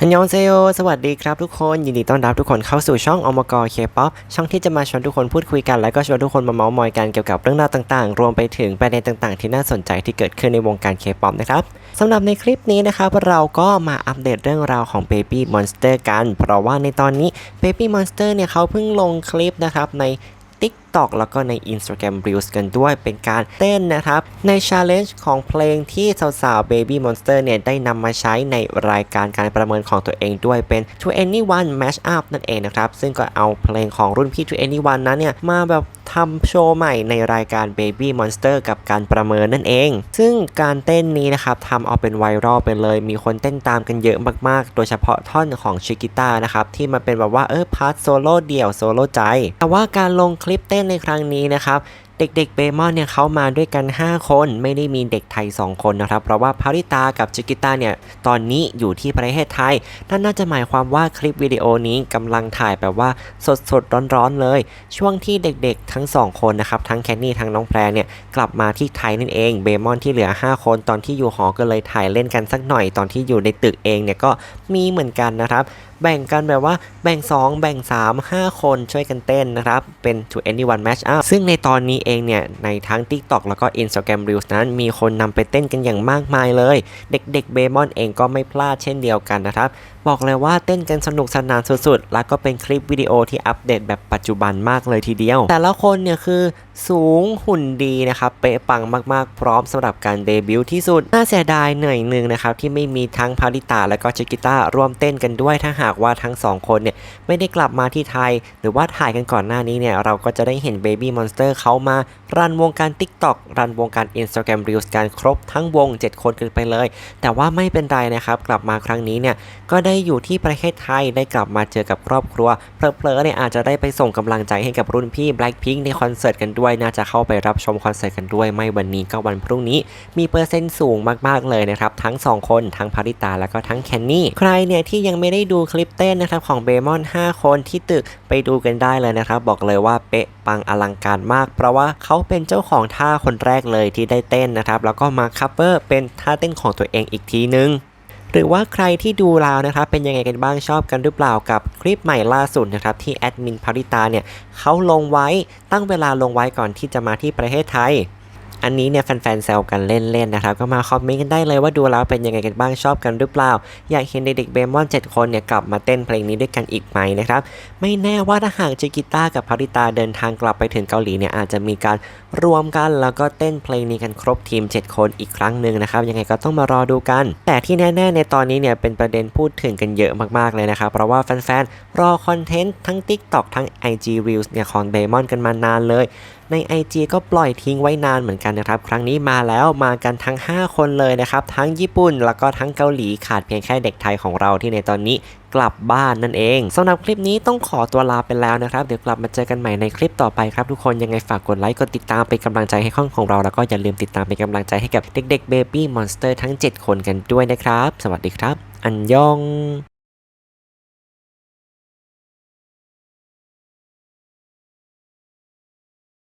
ฮันยองเซโยสวัสดีครับทุกคน ยินดีต้อนรับทุกคนเข้าสู่ช่องอมกรเคป๊อปช่องที่จะมาชวนทุกคนพูดคุยกัน และก็ชวนทุกคนมาเมาส์มอยกันเกี่ยวกับเรื่องราวต่างๆ รวมไปถึงประเด็นต่างๆ ที่น่าสนใจที่เกิดขึ้นในวงการเคป๊อปนะครับสำหรับในคลิปนี้นะครับเราก็มาอัปเดตเรื่องราวของ Baby Monster กัน เพราะว่าในตอนนี้ Baby Monster เนี่ยเขาเพิ่งลงคลิปนะครับใน TikTok แล้วก็ใน Instagram Reels กันด้วยเป็นการเต้นนะครับ ใน Challenge ของเพลงที่สาวๆ Baby Monster เนี่ย ได้นำมาใช้ในรายการการประเมินของตัวเองด้วยเป็น To Anyone Mash Up นั่นเองนะครับ ซึ่งก็เอาเพลงของรุ่นพี่ To Anyone นั้นเนี่ย มาแบบทำโชว์ใหม่ในรายการ Baby Monster กับการประเมินนั่นเอง ซึ่งการเต้นนี้นะครับทำเอาเป็นไวรัลไปเลย มีคนเต้นตามกันเยอะมากๆ โดยเฉพาะท่อนของชิกิต้านะครับ ที่มันเป็นแบบว่าเออพาร์ทโซโล่เดี่ยวโซโล่ใจ แต่ว่าการลงคลิปเต้นในครั้งนี้นะครับ เด็กๆเบมอนเนี่ยเขามาด้วยกัน 5 คนไม่ได้มีเด็กไทย 2 คนนะครับ เพราะว่าพาริตากับจิกิตาเนี่ยตอนนี้อยู่ที่ประเทศไทย นั่นน่าจะหมายความว่าคลิปวิดีโอนี้กำลังถ่ายแบบว่าสดๆร้อนๆเลย ช่วงที่เด็กๆทั้ง 2 คนนะครับ ทั้งแคนนี่ทั้งน้องแพรเนี่ยกลับมาที่ไทยนั่นเองเบมอนที่เหลือ 5 คนตอนที่อยู่หอก็เลยถ่ายเล่นกันสักหน่อยตอนที่อยู่ในตึกเองเนี่ยก็มีเหมือนกันนะครับแบ่งกันแบบว่าแบ่ง 2 แบ่ง 3 5 คนช่วยกันเต้นนะครับเป็น to anyone match up ซึ่งในตอนนี้เองเนี่ย ในทั้ง TikTok แล้วก็ Instagram Reels นั้น มีคนนำไปเต้นกันอย่างมากมายเลย เด็กๆเบมอนเองก็ไม่พลาดเช่นเดียวกันนะครับ บอกเลยว่าเต้นกันสนุกสนานสุดๆ แล้วก็เป็นคลิปวิดีโอที่อัปเดตแบบปัจจุบันมากเลยทีเดียว แต่ละคนเนี่ยคือสูงหุ่นดีนะครับ เป๊ะปังมากๆ พร้อมสำหรับการเดบิวต์ที่สุด น่าเสียดายเหนื่อยหนึ่งนะครับ ที่ไม่มีทั้งพาริตาและก็ชิกิต้าร่วมเต้นกันด้วยถ้าหากว่าทั้งสองคนเนี่ยไม่ได้กลับมาที่ไทย หรือว่าถ่ายกันก่อนหน้านี้เนี่ยเราก็จะได้เห็น Baby Monster เขามารันวงการ TikTok รันวงการ Instagram Reels การครบทั้งวง 7 คนกันไปเลย แต่ว่าไม่เป็นไรนะครับ กลับมาครั้งนี้เนี่ย ก็ได้อยู่ที่ประเทศไทยได้กลับมาเจอกับครอบครัว เพลอๆเนี่ยอาจจะได้ไปส่งกำลังใจให้กับรุ่นพี่ Blackpink ในคอนเสิร์ตกันด้วยน่าจะเข้าไปรับชมคอนเสิร์ตกันด้วย ไม่วันนี้ก็วันพรุ่งนี้ มีเปอร์เซ็นต์สูงมากๆเลยนะครับทั้ง 2 คนทั้งพาริตาแล้วก็ทั้งแคนนี่ใครเนี่ยที่ยังไม่ได้ดูคลิปเต้นนะครับของเบมอน5 คนที่ตึกไปดูกันได้เลยนะครับบอกเลยว่าเป๊ะ ปังอลังการมาก เพราะว่าเขาเป็นเจ้าของท่าคนแรกเลยที่ได้เต้นนะครับ แล้วก็มาคัฟเวอร์เป็นท่าเต้นของตัวเองอีกทีนึงหรือว่าใครที่ดูแล้วนะครับเป็นยังไงกันบ้างชอบกันหรือเปล่ากับคลิปใหม่ล่าสุดนะครับที่แอดมินพาริตาเนี่ยเขาลงไว้ตั้งเวลาลงไว้ก่อนที่จะมาที่ประเทศไทย อันนี้เนี่ยแฟนๆแซวกันเล่นๆนะครับ ก็มาคอมเมนต์กันได้เลยว่าดูแล้วเป็นยังไงกันบ้างชอบกันหรือเปล่า อยากเห็นเด็กๆเบมอน7คนเนี่ยกลับมาเต้นเพลงนี้ด้วยกันอีกไหมนะครับ ไม่แน่ว่าถ้าหากจิกิต้ากับพาริตาเดินทางกลับไปถึงเกาหลีเนี่ยอาจจะมีการรวมกันแล้วก็เต้นเพลงนี้กันครบทีม 7 คนอีกครั้งหนึ่งนะครับ ยังไงก็ต้องมารอดูกัน แต่ที่แน่ๆในตอนนี้เนี่ยเป็นประเด็นพูดถึงกันเยอะมากๆเลยนะครับเพราะว่าแฟนๆรอคอนเทนต์ทั้ง TikTok ทั้ง IG Reels เนี่ยของเบมอนกันมานานเลยใน IG ก็ปล่อยทิ้งไว้นานเหมือนกันนะครับ ครั้งนี้มาแล้วมากันทั้ง 5 คนเลยนะครับ ทั้งญี่ปุ่นแล้วก็ทั้งเกาหลีขาดเพียงแค่เด็กไทยของเราที่ในตอนนี้กลับบ้านนั่นเองสำหรับคลิปนี้ต้องขอตัวลาไปแล้วนะครับ เดี๋ยวกลับมาเจอกันใหม่ในคลิปต่อไปครับทุกคนยังไงฝากกดไลค์กดติดตามเป็นกำลังใจให้ข้องของเรา แล้วก็อย่าลืมติดตามเป็นกำลังใจให้กับเด็กๆ Baby Monster ทั้ง 7 คนกันด้วยนะครับ สวัสดีครับ อันยอง